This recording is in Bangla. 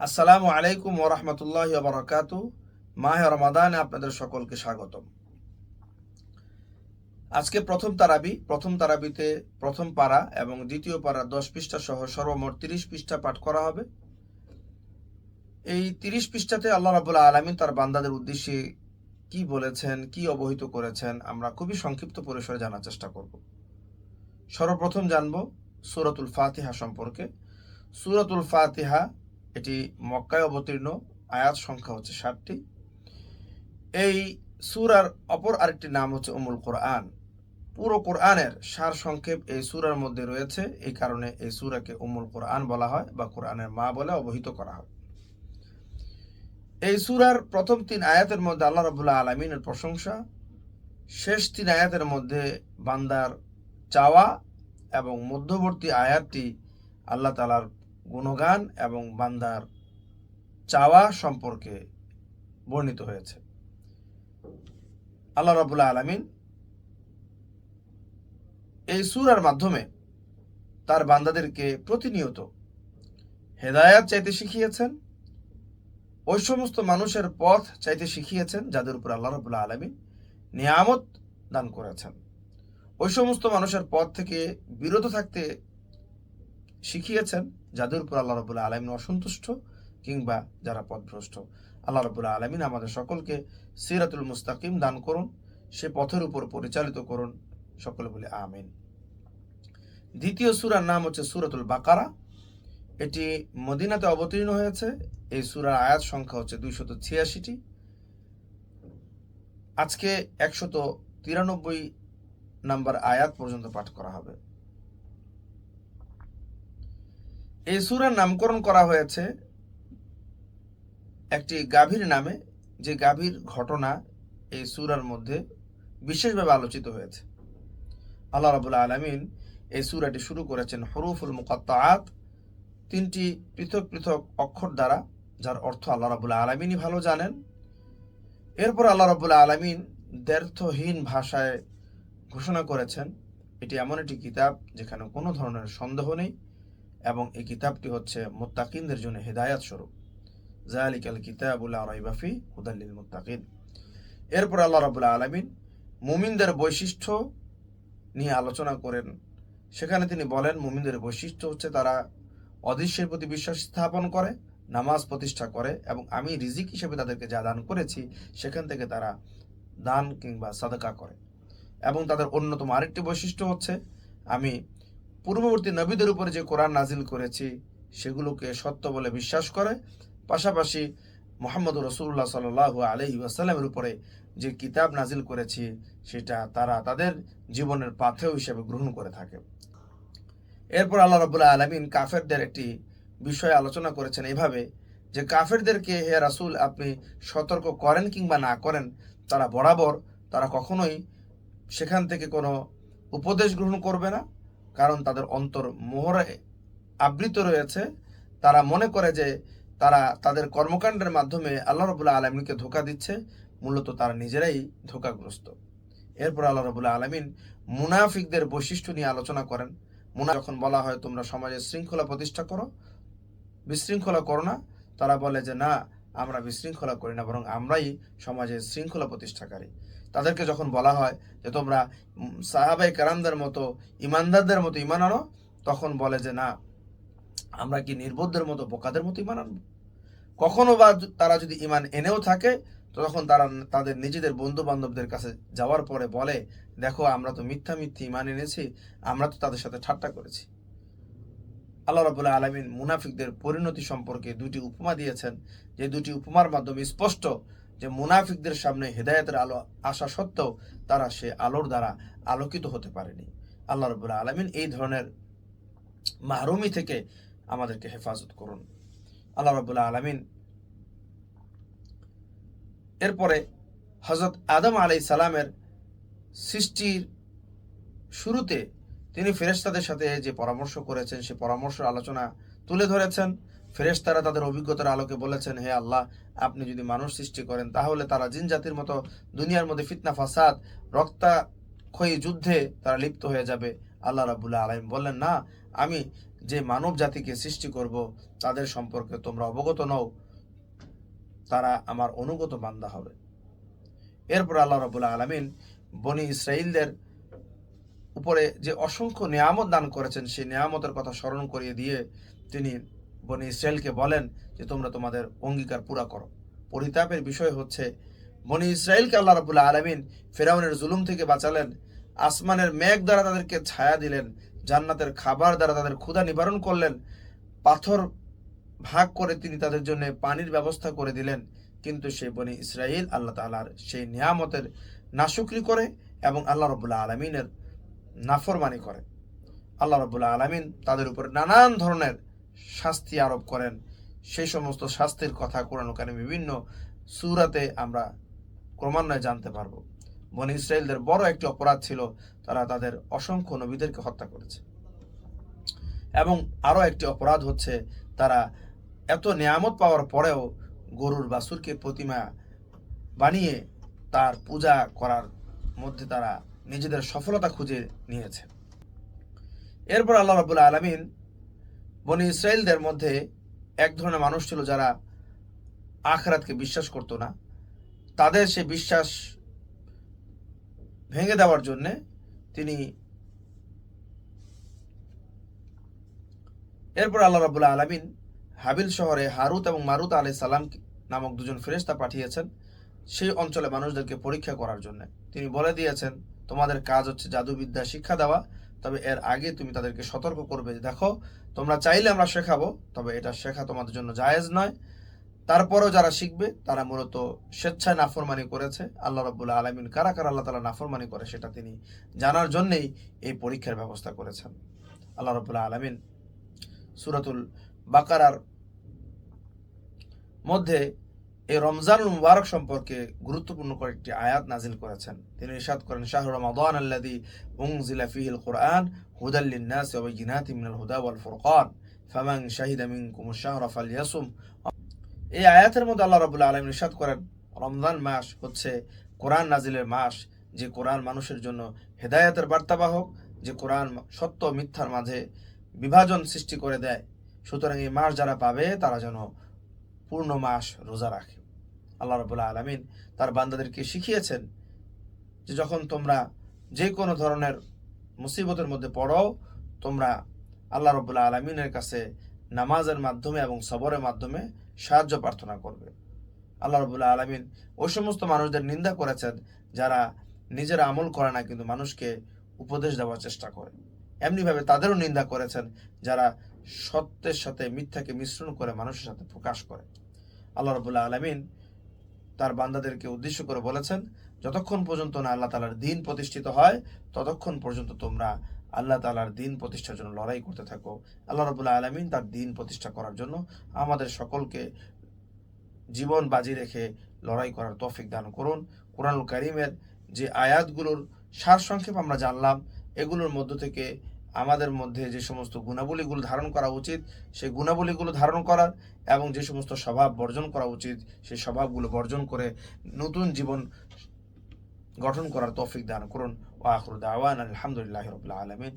আসসালামু আলাইকুম ও ওরহমতুল্লাহ বরকাত মাহে রমাদানে আপনাদের সকলকে স্বাগতম। আজকে প্রথম তারাবি, প্রথম তারাবিতে প্রথম পারা এবং দ্বিতীয় পারা দশ পৃষ্ঠা সহ সর্বমোট তিরিশ পৃষ্ঠা পাঠ করা হবে। এই তিরিশ পৃষ্ঠাতে আল্লাহ রাবুল্লাহ আলমিন তার বান্দাদের উদ্দেশ্যে কি বলেছেন, কি অবহিত করেছেন, আমরা খুবই সংক্ষিপ্ত পরিসরে জানার চেষ্টা করব। সর্বপ্রথম জানব সুরতুল ফাতিহা সম্পর্কে। সুরতুল ফাতিহা এটি মক্কায় অবতীর্ণ, আয়াত সংখ্যা হচ্ছে ষাটটি। এই সুরার অপর আরেকটি নাম হচ্ছে উমুল কোরআন। পুরো কোরআনের সার সংক্ষেপ এই সুরার মধ্যে রয়েছে, এই কারণে এই সুরাকে উমুল কোরআন বলা হয় বা কোরআনের মা বলে অবহিত করা হয়। এই সুরার প্রথম তিন আয়াতের মধ্যে আল্লাহ রবুল্লাহ আলমিনের প্রশংসা, শেষ তিন আয়াতের মধ্যে বান্দার চাওয়া এবং মধ্যবর্তী আয়াতটি আল্লাহ তালার গুণগান এবং বান্দার চাওয়া সম্পর্কে বর্ণিত হয়েছে। আল্লাহ রাবুল্লাহ আলমিন এই সুরার মাধ্যমে তার বান্দাদেরকে প্রতিনিয়ত হেদায়াত চাইতে শিখিয়েছেন, ওই সমস্ত মানুষের পথ চাইতে শিখিয়েছেন যাদের উপর আল্লাহ রবুল্লাহ আলমিন নিয়ামত দান করেছেন। ওই সমস্ত মানুষের পথ থেকে বিরত থাকতে শিখিয়েছেন যাদের উপর আল্লাহ রবুল্লাহ আলমিন অসন্তুষ্ট কিংবা যারা পথভ্রষ্ট। আল্লাহ রবুল্লাহ আলমিন আমাদের সকলকে সিরাতুল মুস্তাকিম দান করুন, সে পথের উপর পরিচালিত করুন। সকলে বলে আমিন। দ্বিতীয় সুরার নাম হচ্ছে সুরাতুল বাকারা। এটি মদিনাতে অবতীর্ণ হয়েছে। এই সুরার আয়াত সংখ্যা হচ্ছে দুইশত ছিয়াশিটি। আজকে একশত তিরানব্বই নাম্বার আয়াত পর্যন্ত পাঠ করা হবে। এই সুরার নামকরণ করা হয়েছে একটি গাভীর নামে, যে গাভীর ঘটনা এই সুরার মধ্যে বিশেষভাবে আলোচিত হয়েছে। আল্লাহ রাবুল্লাহ আলমিন এই সুরাটি শুরু করেছেন হরুফুল মুকাত্তাআত, তিনটি পৃথক পৃথক অক্ষর দ্বারা, যার অর্থ আল্লাহ রাবুল্লাহ আলমিনই ভালো জানেন। এরপর আল্লাহ রাবুল্লাহ আলমিন দ্ব্যর্থহীন ভাষায় ঘোষণা করেছেন, এটি এমন একটি কিতাব যেখানে কোনো ধরনের সন্দেহ নেই। এবং এই কিতাবটি হচ্ছে মোত্তাকিনদের জন্য হেদায়াত স্বরূপ। জালিকাল কিতাবুল্লাহ রাইবাফি হুদাল্লিল মুত্তাকিন। এরপর আল্লাহ রাবুল্লাহ আলমিন মুমিনদের বৈশিষ্ট্য নিয়ে আলোচনা করেন। সেখানে তিনি বলেন, মুমিনদের বৈশিষ্ট্য হচ্ছে তারা অদৃশ্যের প্রতি বিশ্বাস স্থাপন করে, নামাজ প্রতিষ্ঠা করে এবং আমি রিজিক হিসেবে তাদেরকে যা দান করেছি, সেখান থেকে তারা দান কিংবা সাদকা করে। এবং তাদের অন্যতম আরেকটি বৈশিষ্ট্য হচ্ছে, আমি পূর্ববর্তী নবীদের উপরে যে কোরআন নাজিল করেছি, সেগুলোকে সত্য বলে বিশ্বাস করে। পাশাপাশি মোহাম্মদ রসুল্লাহ সাল আলহি আসাল্লামের উপরে যে কিতাব নাজিল করেছি, সেটা তারা তাদের জীবনের পাথেয় হিসেবে গ্রহণ করে থাকে। এরপর আল্লাহ রবুল্লাহ আলমিন কাফেরদের একটি বিষয়ে আলোচনা করেছেন এভাবে যে কাফেরদেরকে, হে রাসুল, আপনি সতর্ক করেন কিংবা না করেন, তারা বরাবর, তারা কখনোই সেখান থেকে কোনো উপদেশ গ্রহণ করবে না। কারণ তাদের অন্তর মোহরে আবৃত রয়েছে। তারা মনে করে যে তারা তাদের কর্মকাণ্ডের মাধ্যমে আল্লাহ রবুল্লাহ আলমিনকে ধোকা দিচ্ছে, মূলত তারা নিজেরাই ধোকাগ্রস্ত। এরপর আল্লাহ রবুল্লাহ আলমিন মুনাফিকদের বৈশিষ্ট্য নিয়ে আলোচনা করেন। মুনা যখন বলা হয়, তোমরা সমাজে শৃঙ্খলা প্রতিষ্ঠা করো, বিশৃঙ্খলা করো না। তারা বলে যে, না, আমরা বিশৃঙ্খলা করি না, বরং আমরাই সমাজে শৃঙ্খলা প্রতিষ্ঠাকারী। তাদেরকে যখন বলা হয় যে তোমরা সাহাবাই কারামদের মতো, ইমানদারদের মতো ইমান আনো, তখন বলে যে না, আমরা কি নির্বোধদের মতো, বোকাদের মতো ইমান আনব? কখনো বা তারা যদি ইমান এনেও থাকে, তো তখন তারা তাদের নিজেদের বন্ধু বান্ধবদের কাছে যাওয়ার পরে বলে, দেখো, আমরা তো মিথ্যা মিথ্যা ইমান এনেছি, আমরা তো তাদের সাথে ঠাট্টা করেছি। আল্লাহ রাবুল্লাহ আলমিন মুনাফিকদের পরিণতি সম্পর্কে দুটি উপমা দিয়েছেন। যে দুটি উপমার মাধ্যমে স্পষ্ট যে মুনাফিকদের সামনে হেদায়তের আলো আসা সত্ত্বেও তারা সে আলোর দ্বারা আলোকিত হতে পারেনি। আল্লাহ রবুল্লাহ আলমিন এই ধরনের মাহরুমি থেকে আমাদেরকে হেফাজত করুন। আল্লাহ রবুল্লাহ আলমিন এরপরে হজরত আদম আলাই সালামের সৃষ্টির শুরুতে তিনি ফেরেস্তাদের সাথে যে পরামর্শ করেছেন, সে পরামর্শ আলোচনা তুলে ধরেছেন। ফেরেশতারা তাদের অভিজ্ঞতার আলোকে বলেছেন, হে আল্লাহ, আপনি যদি মানুষ সৃষ্টি করেন, তাহলে তারা জিন জাতির মতো দুনিয়ার মধ্যে ফিতনা, ফাসাদ, রক্তাক্ষয়ী যুদ্ধে তারা লিপ্ত হয়ে যাবে। আল্লাহ রাবুল্লাহ আলম বললেন, না, আমি যে মানব জাতিকে সৃষ্টি করব, তাদের সম্পর্কে তোমরা অবগত নও। তারা আমার অনুগত বান্দা হবে। এরপর আল্লাহ রবুল্লা আলমিন বনি ইসরায়েলদের উপরে যে অসংখ্য নিয়ামত দান করেছেন, সেই নিয়ামতের কথা স্মরণ করিয়ে দিয়ে তিনি বনি ইসরায়েলকে বলেন যে, তোমরা তোমাদের অঙ্গীকার পুরা করো। পরিতাপের বিষয় হচ্ছে, বনি ইসরায়েলকে আল্লাহ রবুল্লা আলমিন ফেরাউনের জুলুম থেকে বাঁচালেন, আসমানের মেঘ দ্বারা তাদেরকে ছায়া দিলেন, জান্নাতের খাবার দ্বারা তাদের ক্ষুধা নিবারণ করলেন, পাথর ভাগ করে তিনি তাদের জন্য পানির ব্যবস্থা করে দিলেন। কিন্তু সেই বনি ইসরায়েল আল্লাহ তালার সেই নিয়ামতের নাশুকরি করে এবং আল্লাহ রবুল্লাহ আলমিনের নাফরমানি করে। আল্লাহ রবুল্লাহ আলমিন তাদের উপর নানান ধরনের শাস্তি আরোপ করেন। সেই সমস্ত শাস্তির কথা কোরআন কানে বিভিন্ন সুরাতে আমরা ক্রমান্বয়ে জানতে পারব। বনি ইসরায়েলদের বড় একটি অপরাধ ছিল, তারা তাদের অসংখ্য নবীদেরকে হত্যা করেছে। এবং আরও একটি অপরাধ হচ্ছে, তারা এত নিয়ামত পাওয়ার পরেও গরুর বাসুরকে প্রতিমা বানিয়ে তার পূজা করার মধ্যে তারা নিজেদের সফলতা খুঁজে নিয়েছে। এরপর আল্লাহ রাবুল আলমিন বনি ইসরায়েলদের মধ্যে এক ধরনের মানুষ ছিল যারা আখরাতকে বিশ্বাস করতো না। তাদের সে বিশ্বাস ভেঙে দেওয়ার জন্যে তিনি এরপর আল্লাহ রাবুল্লাহ আলমিন হাবিল শহরে হারুত এবং মারুত আলি সালাম নামক দুজন ফেরেস্তা পাঠিয়েছেন সেই অঞ্চলে মানুষদেরকে পরীক্ষা করার জন্য। তিনি বলে দিয়েছেন, তোমাদের কাজ হচ্ছে জাদুবিদ্যা শিক্ষা দেওয়া তবে এর আগে তুমি তাদেরকে সতর্ক করবে যে, দেখো, তোমরা চাইলে আমরা শেখাবো, তবে এটা শেখা তোমাদের জন্য জায়েজ নয়। তারপরেও যারা শিখবে, তারা মূলত স্বেচ্ছায় নাফরমানি করেছে। আল্লাহ রব্বুল্লাহ আলমিন কারা কারা আল্লাহ তালা নাফরমানি করে সেটা তিনি জানার জন্যেই এই পরীক্ষার ব্যবস্থা করেছেন। আল্লাহ রব্বুল্লাহ আলমিন সুরাতুল বাকারার মধ্যে এই রমজানুল মুবারক সম্পর্কে গুরুত্বপূর্ণ কয়েকটি আয়াত নাজিল করেছেন। তিনি ইরশাদ করেন, শাহরু রমাদান আল্লাযী উনজিলা ফীহিল কুরআন হুদাল লিন-নাসি ওয়া বাইয়িনাতিন মিনাল হুদা ওয়াল ফুরকান। ফামান শাহিদা মিনকুমুশ শাহরা ফালইয়াসুম। এই আয়াতের মধ্যে আল্লাহ রাব্বুল আলামিন ইরশাদ করেন, রমজান মাস হচ্ছে কোরআন নাজিলের মাস, যে কোরআন মানুষের জন্য হেদায়েতের বার্তাবাহক যে কোরআন সত্য মিথ্যার মাঝে বিভাজন সৃষ্টি করে দেয়। সুতরাং এই মাস যারা পাবে তারা যেন পূর্ণ মাস রোজা রাখে। আল্লাহ রবুল্লা আলমিন তার বান্দাদেরকে শিখিয়েছেন যে যখন তোমরা যে কোনো ধরনের মুসিবতের মধ্যে পড়ো, তোমরা আল্লাহ রবুল্লা আলমিনের কাছে নামাজের মাধ্যমে এবং সবরের মাধ্যমে সাহায্য প্রার্থনা করবে। আল্লাহ রবুল্লা আলমিন ওই সমস্ত মানুষদের নিন্দা করেছেন যারা নিজেরা আমল করে না, কিন্তু মানুষকে উপদেশ দেওয়ার চেষ্টা করে। এমনিভাবে তাদেরও নিন্দা করেছেন যারা সত্যের সাথে মিথ্যাকে মিশ্রণ করে মানুষের সাথে প্রকাশ করে। আল্লাহ রবুল্লাহ আলমিন তার বান্দাদেরকে উদ্দেশ্য করে বলেছেন, যতক্ষণ পর্যন্ত না আল্লাহ তালার দিন প্রতিষ্ঠিত হয়, ততক্ষণ পর্যন্ত তোমরা আল্লাহ তালার দিন প্রতিষ্ঠার জন্য লড়াই করতে থাকো। আল্লাহ রবুল্লাহ আলমিন তার দিন প্রতিষ্ঠা করার জন্য আমাদের সকলকে জীবন বাজি রেখে লড়াই করার তৌফিক দান করুন। কোরআনুল করিমের যে আয়াতগুলোর সারসংক্ষেপ আমরা জানলাম, এগুলোর মধ্য থেকে আমাদের মধ্যে যে সমস্ত গুণাবলীগুলো ধারণ করা উচিত, সেই গুণাবলীগুলো ধারণ করার এবং যে সমস্ত স্বভাব বর্জন করা উচিত, সেই স্বভাবগুলো বর্জন করে নতুন জীবন গঠন করার তৌফিক দান করুন। ও আখরুদ আওয়ান আলহামদুলিল্লাহ রবিল্লা আলমিন।